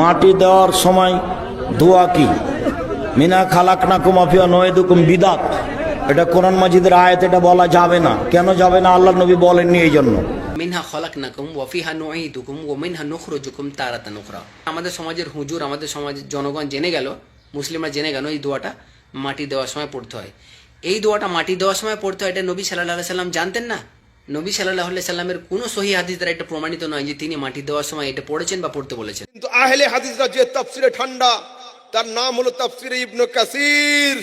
মাটি দেওয়ার সময় দোয়া কি? মিনা খালাক না কুমাফিয়া নয়েদুকুম বিদাত। এটা কোরআন মাজিদের আয়াত, এটা বলা যাবে না। কেন যাবে না? আল্লাহ নবী বলেননি এই জন্য মিনহা খলাকনাকুম ওয়াফিহা নুঈদুকুম ওয়া মিনহা নুখরুজুকুম তারাতান উখরা। আমাদের সমাজের হুজুর, আমাদের সমাজের জনগণ জেনে গেল, মুসলিমরা জেনে গেল এই দোয়াটা মাটি দেওয়ার সময় পড়তে হয়। এই দোয়াটা মাটি দেওয়ার সময় পড়তে হয়, এটা নবী সাল্লাহ সাল্লাম জানতেন না? নবী সাল্লাহ সাল্লামের কোনো সহি হাদিস দ্বারা এটা প্রমাণিত নয় যে তিনি মাটি দেওয়ার সময় এটা পড়েছেন বা পড়তে বলেছেন। কিন্তু আহলে হাদিসরা যে তাফসিরে ঠান্ডা, তার নাম হলো তাফসিরে ইবনে কাসির।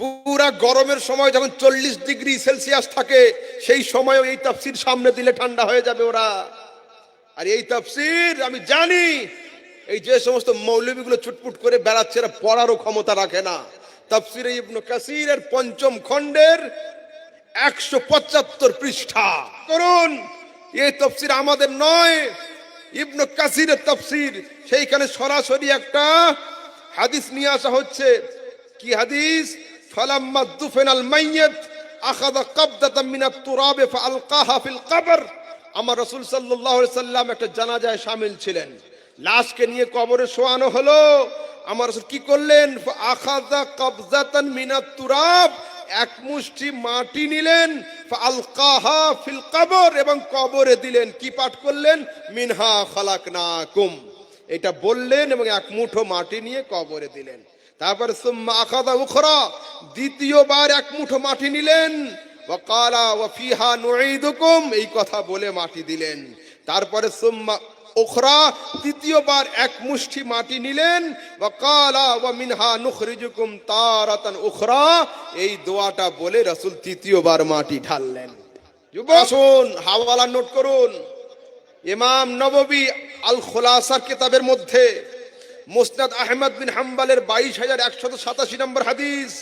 পুরা গরমের সময় যখন চল্লিশ ডিগ্রি সেলসিয়াস থাকে, সেই সময় এই তাফসির সামনে দিলে ঠান্ডা হয়ে যাবে ওরা। আর এই তাফসির, আমি জানি, এই যে সমস্ত মৌলবীগুলো ছুটপুট করে বেড়াচ্ছে, এরা পড়ারও ক্ষমতা রাখে না। তাফসিরে ইবনে কাসিরের পঞ্চম খণ্ডের একশো পঁচাত্তর পৃষ্ঠা। করুন। এই তফসির আমাদের নয়। ইবনু কাসিরের তফসির সেইখানে সরাসরি একটা হাদিস নিয়ে আসা হচ্ছে। কি হাদিস? ফালাম্মা দুফেনাল মাইয়াত আখাদা কাবদাতাম মিনাত তুরাবে ফাআলকাহা ফিল কবর। আমার রাসূল সাল্লাল্লাহু আলাইহি সাল্লাম একটা জানাজায় শামিল ছিলেন। লাশকে নিয়ে কবরে শোয়ানো হলো। আমার রাসূল কি করলেন? আখাদা কাবজাতান মিনাত তুরাব এক মুষ্টি মাটি নিলেন আলকাহা ফিল কবর, এবং কবরে দিলেন, কি পাঠ করলেন? মিনহা খালাকনাকুম। এটা বললেন এবং এক মুঠো মাটি নিয়ে কবরে দিলেন। তারপরে সুম্মা আখাদা উখরা, দ্বিতীয়বার এক মুঠো মাটি নিলেন। ওয়াকালা ওয়া ফিহা নুঈদুকুম, এই কথা বলে মাটি দিলেন। তারপরে সুম্মা উখরা, তৃতীয়বার এক মুষ্টি মাটি নিলেন। ওয়াকালা ওয়া মিনহা এই দোয়াটা বলে রাসূল তৃতীয়বার মাটি ঢাললেন। আসুন, হাওয়ালা নোট করুন। ইমাম নববী আল খোলাসার কিতাবের মধ্যে মুসনাদ আহমদ বিন হাম্বালের বাইশ হাজার একশত সাতাশি নম্বর হাদিস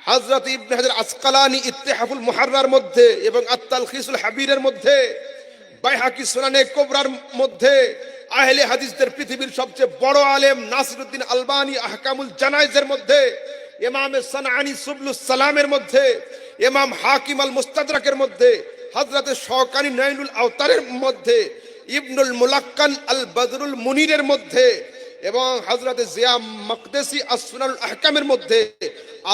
হাজরত ইবনে হাজার আসকালানি ইত্তেহাফুল মুহাররার মধ্যে এবং আত্তাল খিসুল হাবিরের মধ্যে বাইহাকি সুনানে কোবরার মধ্যে আহলে হাদিসদের পৃথিবীর সবচেয়ে বড় আলেম নাসিরুদ্দিন আলবানি আহকামুল জানাইজের মধ্যে, ইমাম সানানি সুবলুস সালামের মধ্যে, ইমাম হাকিম আল মুস্তাদরাকের মধ্যে, হযরতে শওকানি নাইনুল আওতারের মধ্যে, ইবনুল মুলাক্কান আল বদরুল মুনিরের মধ্যে এবং হযরতে জিয়া মকদেসি আসনাল আহকামের মধ্যে,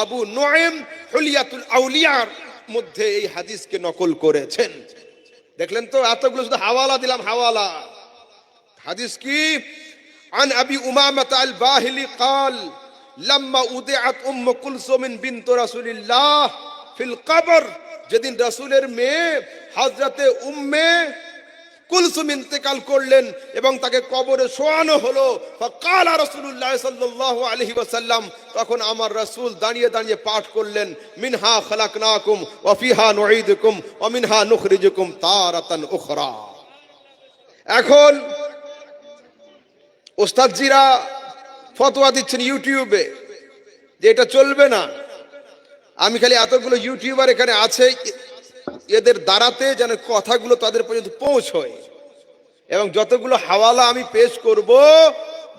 আবু নোয়েম হুলিয়াতুল আউলিয়ার মধ্যে এই হাদিসকে নকল করেছেন। দেখলেন তো এতগুলো শুধু হাওয়ালা দিলাম হাওয়ালা হাদিস কি عن ابي امامه الباهلي قال لما উদিআত উম্ম কুলসুম বিনত রাসূলিল্লাহ ফিল কবর যেদিন রাসূলের মেয়ে হযরতে উম্মে কুলসুম ইন্তেকাল করলেন এবং তাকে কবরে শোয়ানো হলো। ফাকালা রাসূলুল্লাহ সাল্লাল্লাহু আলাইহি ওয়াসাল্লাম তখন আমার রসুল দাঁড়িয়ে দাঁড়িয়ে পাঠ করলেন, মিনহা খালাকনাকুম ওয়া ফিহা নুঈদুকুম ওয়া মিনহা নুখরিজুকুম তারাতান উখরা। এখন ওস্তাদজিরা ফতোয়া দিচ্ছেন ইউটিউবে যে এটা চলবে না। আমি খালি এতগুলো ইউটিউবার এখানে আছে এদের দ্বারাতে যেন কথাগুলো তাদের পর্যন্ত পৌঁছয়। এবং যতগুলো হাওয়ালা আমি পেশ করব,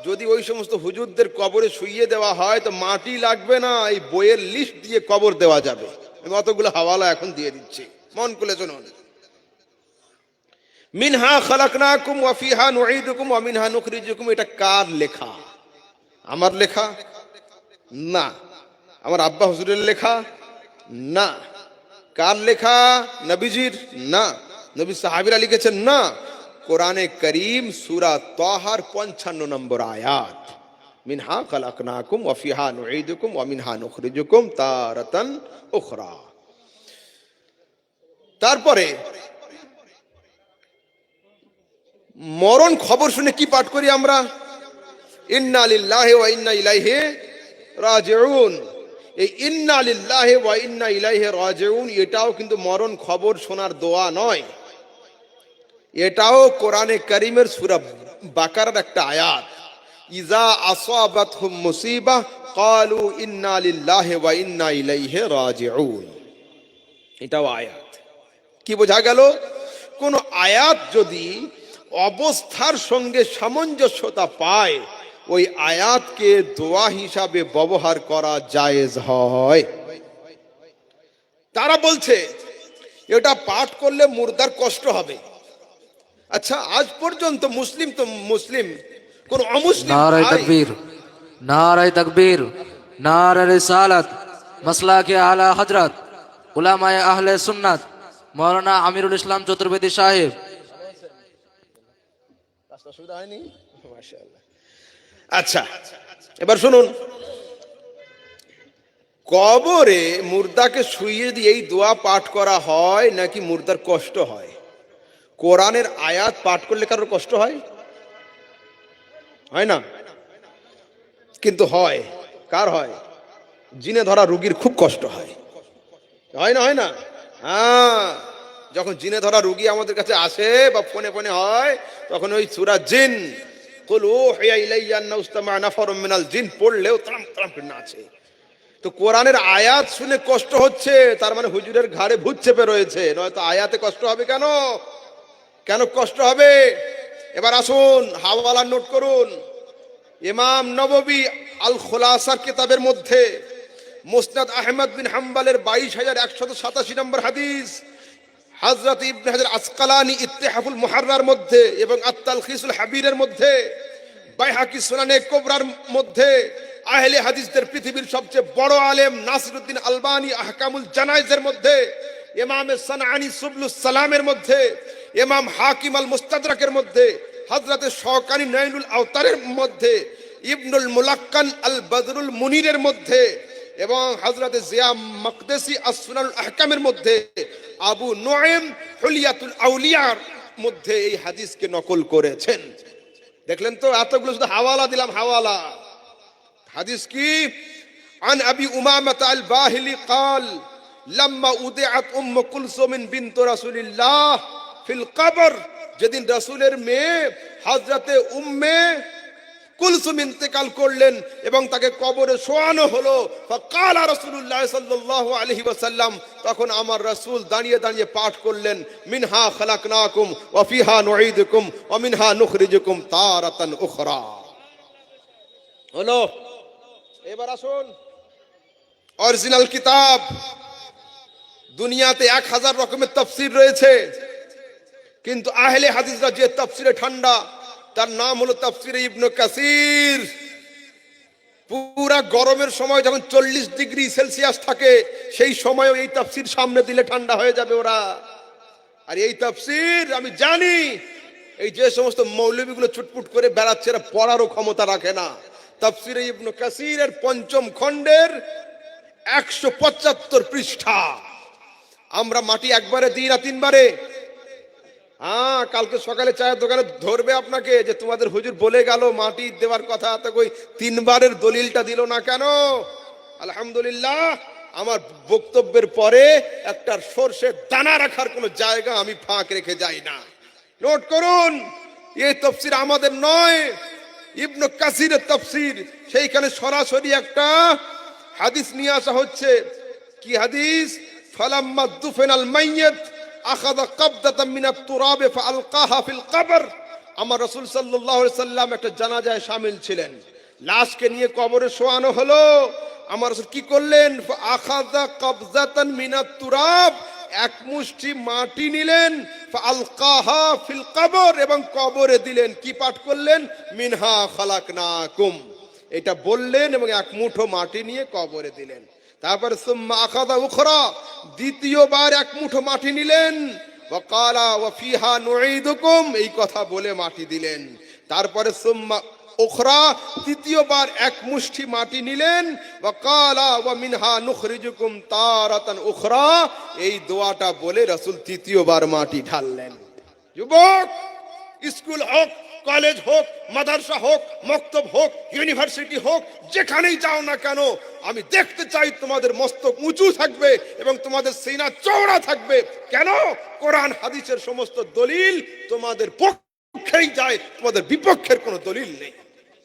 যদি ওই সমস্ত হুজুরদের কবরে শুইয়ে দেওয়া হয়, তো মাটি লাগবে না, এই বইয়ের লিস্ট দিয়ে কবর দেওয়া যাবে। আমি অতগুলো হাওয়ালা এখন দিয়ে দিচ্ছি। মন খুলে শুনুন। মিনহা খালাকনাকুম ওয়া ফিহা নুঈদুকুম ওয়া মিনহা নুখরিজুকুম, এটা কার লেখা? আমার লেখা? না। আমার আব্বা হুজুরের লেখা? না। কার লেখা? নবীজির না। নবী সাহাবিরা লিখেছেন না। কোরআনে করিম সূরা তাহার 55 নম্বর আয়াত। মিনহা খালাকনাকুম ওয়া ফিহা নুঈদুকুম ওয়া মিনহা নুখরিজুকুম তারাতান উখরা। তারপরে মরণ খবর শুনে কি পাঠ করি আমরা? ইন্না লিল্লাহি ওয়া ইন্না ইলাইহি রাজিউন। এই ইন্না লিল্লাহি ওয়া ইন্না ইলাইহি রাজিউন, এটাও কিন্তু মরণ খবর শোনার দোয়া নয়। এটাও কোরআনে করিমের সূরা বাকারার একটা আয়াত। ইজা আসাবাতহুম মুসিবা, ক্বালু ইন্না লিল্লাহি ওয়া ইন্না ইলাইহি রাজিউন। এটাও আয়াত। কি বোঝা গেল? কোন আয়াত যদি অবস্থার সঙ্গে সামঞ্জস্যতা পায় ওই আয়াতকে দোয়া হিসাবে ব্যবহার করা জায়েজ হয়। তারা বলছে এটা পাঠ করলে মুর্দার কষ্ট হবে। আচ্ছা আজ পর্যন্ত মুসলিম তো মুসলিম কোন অমুসলিম নারায় তকবীর নারায় তকবীর নারায় রিসালাত মাসলাকে আলা হযরত উলামায়ে আহলে সুন্নাত মৌলানা আমিরুল ইসলাম চতুর্বেদী সাহেব। সুবিধা হয়নি? মাশাআল্লাহ। আচ্ছা এবার শুনুন। কবরে মুর্দাকে শুইয়ে দিয়ে এই দোয়া পাঠ করা হয় নাকি মুর্দার কষ্ট হয়? কোরআনের আয়াত পাঠ করলে কারোর কষ্ট হয়? হয় না? কিন্তু হয়। কার হয়? জিনে ধরা রুগীর খুব কষ্ট হয়। হয় না হয় না? হ্যাঁ যখন জিনে ধরা রুগী আমাদের কাছে আসে বা ফোনে ফোনে হয়, তখন ওই সুরা জিন কুল উহিয়া ইলাইয়া আন্না উসতামা নাফারুম মিনাল জিন, পড়লেও তাম তাম করে নাচে তো কোরআনের আয়াত শুনে কষ্ট হচ্ছে, তার মানে হুজুরের ঘাড়ে ভূত চেপে রয়েছে, নয়তো আয়াতে কষ্ট হবে কেন? কেন কষ্ট হবে? এবার আসুন, হাওয়ালা নোট করুন। ইমাম নববী আল খোলাসার কিতাবের মধ্যে মুসনাদ আহমদ বিন হাম্বালের বাইশ হাজার একশত সাতাশি নম্বর হাদিস। হাজরত ইবনে হাজার আসকালানি ইত্তেহাফুল মুহাররার মধ্যে এবং আত্তাল খিসুল হাবিরের মধ্যে, বাইহাকি সুনানে কোবরার মধ্যে আহলে হাদিসদের পৃথিবীর সবচেয়ে বড় আলেম নাসিরুদ্দিন আলবানি আহকামুল জানাইজের মধ্যে, ইমাম সানানি সুবলুস সালামের মধ্যে, ইমাম হাকিম আল মুস্তাদরাকের মধ্যে হজরতে শওকানি নয়নুল আওতারের মধ্যে, ইবনুল মুলাক্কান আল বদরুল মুনিরের মধ্যে এবং হজরতে জিয়া মকদেসি আসনাল আহকামের মধ্যে আবু নোয়েম হুলিয়াতুল আউলিয়ার মধ্যে এই হাদিসকে নকল করেছেন দেখলেন তো এতগুলো শুধু হাওয়ালা দিলাম হাওয়ালা হাদিস কি عن ابي امامه الباهلي قال لما উদিআত উম্মু কুলসুম বিনত রাসূলিল্লাহ ফিল কবর যেদিন রাসূলের মেয়ে হযরতে উম্মে কুলসুম ইন্তেকাল করলেন এবং তাকে কবরে শোয়ানো হলো। ফাকালা রাসূলুল্লাহ সাল্লাল্লাহু আলাইহি ওয়াসাল্লাম তখন আমার রসুল দাঁড়িয়ে দাঁড়িয়ে পাঠ করলেন, মিনহা খালাকনাকুম ওয়া ফিহা নুঈদুকুম ওয়া মিনহা নুখরিজুকুম তারাতান উখরা। হলো। এবার আসুন। অরিজিনাল কিতাব। দুনিয়াতে এক হাজার রকমের তফসির রয়েছে। কিন্তু আহলে হাদিসরা যে তফসিরে ঠান্ডা তার নাম হলো তফসিরে ইবনু কাসির। পুরা গরমের সময় যখন চল্লিশ ডিগ্রি সেলসিয়াস থাকে, সেই সময়ও এই তফসির সামনে দিলে ঠান্ডা হয়ে যাবে ওরা। আর এই তফসির, আমি জানি, এই যে সমস্ত মৌলবীগুলো ছুটপুট করে বেড়াচ্ছে, এরা পড়ারও ক্ষমতা রাখে না। তফসিরে ইবনু কাসিরের পঞ্চম খণ্ডের একশো পঁচাত্তর পৃষ্ঠা। আমরা মাটি একবারে দিই না তিনবারে। হ্যাঁ কালকে সকালে চায়ের দোকানে ধরবে আপনাকে যে তোমাদের হুজুর বলে গেল, মাটি দেওয়ার কথা তো কই, তিনবারের দলিলটা দিল না কেন? আলহামদুলিল্লাহ, আমার বক্তব্যের পরে একটা সর্ষে দানা রাখার কোনো জায়গা আমি ফাঁক রেখে যাই না। নোট করুন, এই তফসির আমাদের নয়, ইবনু কাসিরের তফসির, সেইখানে সরাসরি একটা হাদিস নিয়ে আসা হচ্ছে। কি হাদিস? ফালাম্মা দুফেনাল মাইয়াত আখাদা ফিল কবর। আমার সাল্লাম একটা জানাজায় ছিলেন। লাশকে নিয়ে কবরে শোয়ানো হলো। আমার করলেন? আখাদা এক মুষ্টি মাটি নিলেন। ফাআলকাহা ফিল কবর এবং কবরে দিলেন। কি পাঠ করলেন? মিনহা খালাকনাকুম। এটা বললেন এবং এক মুঠো মাটি নিয়ে কবরে দিলেন। তারপরে সুম্মা আখাদা উখরা, দ্বিতীয়বার এক মুঠো মাটি নিলেন। ওয়াকালা ওয়া ফিহা নুঈদুকুম, এই কথা বলে মাটি দিলেন। তারপরে সুম্মা উখরা, তৃতীয়বার এক মুষ্টি মাটি নিলেন। ওয়াকালা ওয়া মিনহা নুখরিজুকুম তারাতান উখরা, এই দোয়াটা বলে রাসূল তৃতীয়বার মাটি ঢাললেন। যুবক, স্কুল হোক কলেজ হোক, মাদ্রাসা হোক, মক্তব হোক, ইউনিভার্সিটি হোক, যেখানেই যাও না কেন, আমি দেখতে চাই তোমাদের মস্তক উঁচু থাকবে এবং তোমাদের সিনা চওড়া থাকবে। কেন? কোরআন, হাদিসের সমস্ত দলিল তোমাদের পক্ষেই যায়, তোমাদের বিপক্ষের কোনো দলিল নেই।